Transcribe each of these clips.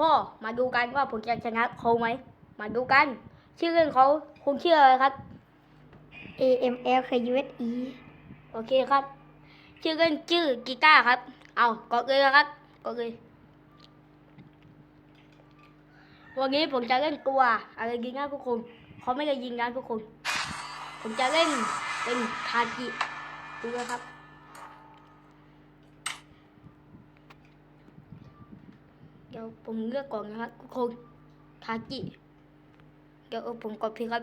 พ่อมาดูกันว่าผมจะชนะเขาไหม มาดูกัน ชื่อเล่นเขาคุณชื่ออะไรครับ A M L K U S E โอเคครับ ชื่อเล่นชื่อกีตาร์ครับ เอากดเลยนะครับกดเลยวันนี้ผมจะเล่นตัวอะไรดีนะทุกคนเขาไม่ได้ยิงนะทุกคน ผมจะเล่นเป็นคากิดูนะครับ ดี๋ยวผมเลือกก่อนนะครับทุกคนคากิเดี๋ยวผมกดพิครับ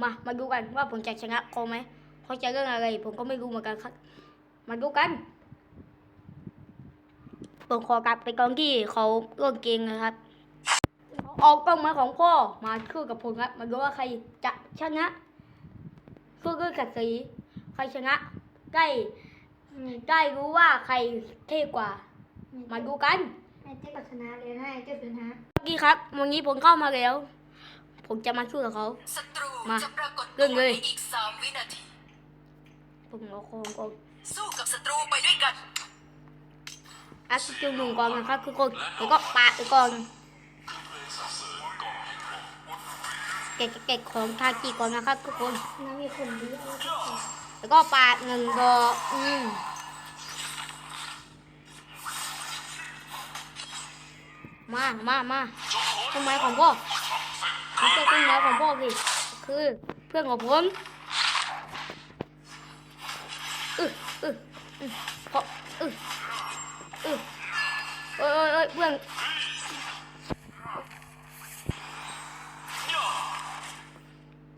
มามาดูกันว่าผมจะชนะเขาไหมเขาจะเรื่องอะไร ผมก็ไม่รู้เหมือนกันครับ มาดูกันผมขอกลับไปกองที่เขาเล่นเกงนะครับออกกล้องม้ของพ่อมาคู่กับผมครับ มาดูว่าใครจะชนะคู่ด้วยกับสีใครชนะได้ได้รู้ว่าใครเท่กว่า มาดูกัน เจ๊กับชนะเลยให้เจ๊ชนะเมื่อกี้ครับวันนี้ผมเข้ามาแล้ว ผมจะมาช่วยกับเขาศัตรูมาจะปรากฏเรื่องตัวเลยในอีกสามวินาทีผมเอาของก่อนสู้กับศัตรูไปด้วยกันอัดสกิลหนึ่งก่อนนะครับทุกคนแล้วก็ปาดไปก่อนเก็บเก็บของทากีก่อนนะครับทุกคนน้ำมีคนดีแล้วก็ปาดหนึ่งดอกอืม มามามาต้นไม้ของพ่อไม่ใช่ต้นไม้ของพ่อสิคือเพื่อนของผมอึอึอึเพราะอึอึเอ้ยเอ้ยเอ้ยเพื่อน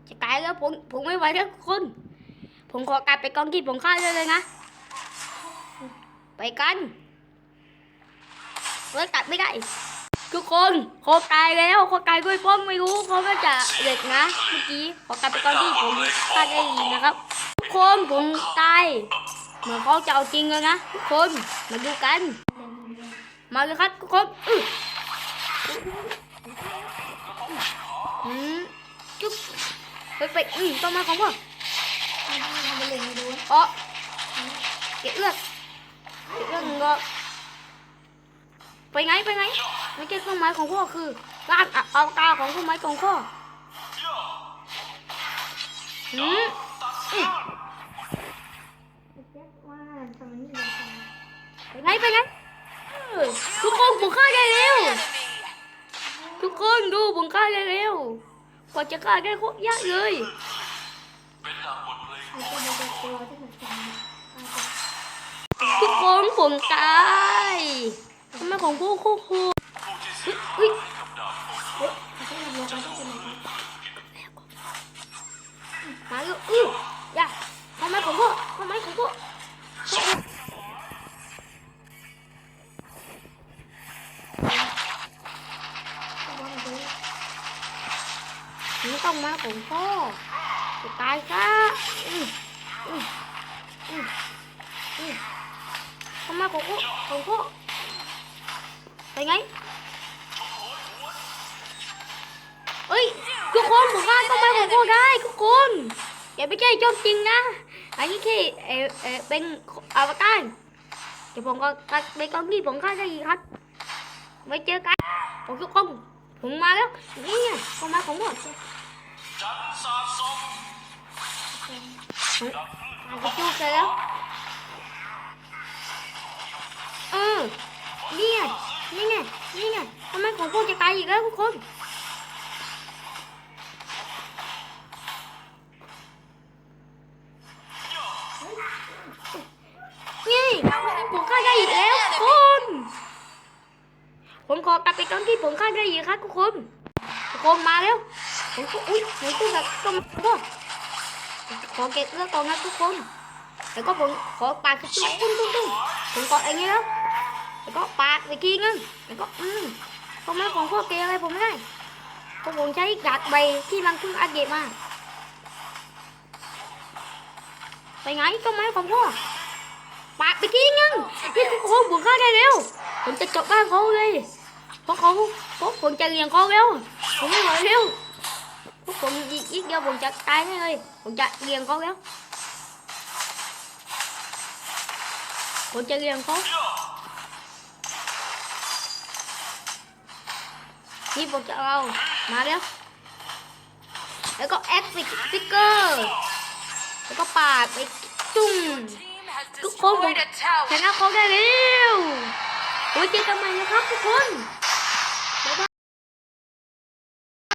จะตายแล้วผมผมไม่ไหวแล้วทุกคน ผมขอกลับไปกองที่ผมฆ่าเลยเลยนะ ไปกันเฮ้ยกลับไม่ได้ ทุกคนเขาตายแล้วเขาตายด้วยป้อมไม่รู้เขาก็จะเหล็กนะเมื่อกี้ขอกลับไปกองที่ผมฆ่าได้ยินนะครับ ทุกคนผมตายเหมือนเขาจะเอาจริงเลยนะทุกคนมาดูกัน มาเลยครับทุกคนอื้ออืมจุ๊บไปไปอืมต้นไม้ของพ่อทำไปเลยมาดูอ๋อเก็บเลือดเก็บเลือดหนึ่งดอก ไปไงไปไงไม่ใช่เครื่องหมายของพ่อคือร่างอะเอาตาของเครื่องหมายของพ่อหืมไปไงไปไงทุกคนผมฆ่าได้เร็วทุกคนดูผมฆ่าได้เร็วกว่าจะฆ่าได้โคตรยากเลยทุกคนผมตาย ทำไมของพวกโคตรโหดเฮ้ยเฮ้ยเจ๊กับโลกันเจ๊เป็นอะไรมาลูกอื้ออย่าทำไมของพ่อทำไมของพ่อนี่ต้องมาของพ่อจะตายซะอืออืออือทำไมของพ่อของพ่ อไปไงเอ้ยทุกคนผมว่าต้องมาของพ่อได้ทุกคนอย่าไปใช่โจมจริงนะ อันนี้แค่เออเออเป็นอวตารเดี๋ยวผมก็ตัดไปกองที่ผมฆ่าได้อีกครับไว้เจอกันผมทุกคนผมมาแล้วนี่ไงผมมาของหมดผมอาจจะจูบไปแล้ว ของพวกจะตายอีกแล้วทุกคนนี่ผมฆ่าได้อีกแล้วทุกคนผมขอกลับไปตอนที่ผมฆ่าได้อีกครับทุกคนทุกคนมาแล้วผมก็อุ้ยผมก็แบบต้องก็ขอเก็บเรื่องก่อนนะทุกคนแล้วก็ผมขอปาดกระตุ้งตุ้งตุ้งตุ้งผมกดอย่างนี้แล้วแล้วก็ปาดไปทีนึงแล้วก็อืม ทำไมของพวกเกอะไรผมไม่ได้เพราะผมใช้กากใบที่มันเพิ่งอัปเดตมาไปไงต้นไม้ของพ่อปาดไปทีนึงพี่เขาบุกเข้าได้เร็วผมจะจบบ้านเขาเลยเพราะเขาเพราะผมจะเลี้ยงเขาแล้วผมไม่ไหวเร็วเพราะผมอีกอีกเดียวผมจะตายแน่เลยผมจะเลี้ยงเขาแล้วผมจะเลี้ยงเขา นี่ผมจะเอา มาแล้ว แล้วก็แอคฟิกฟิกเกอร์ แล้วก็ปาดไปจุ้งทุกคนผมชนะเขาได้แล้วโอ้ยเจอกันใหม่นะครับทุกคน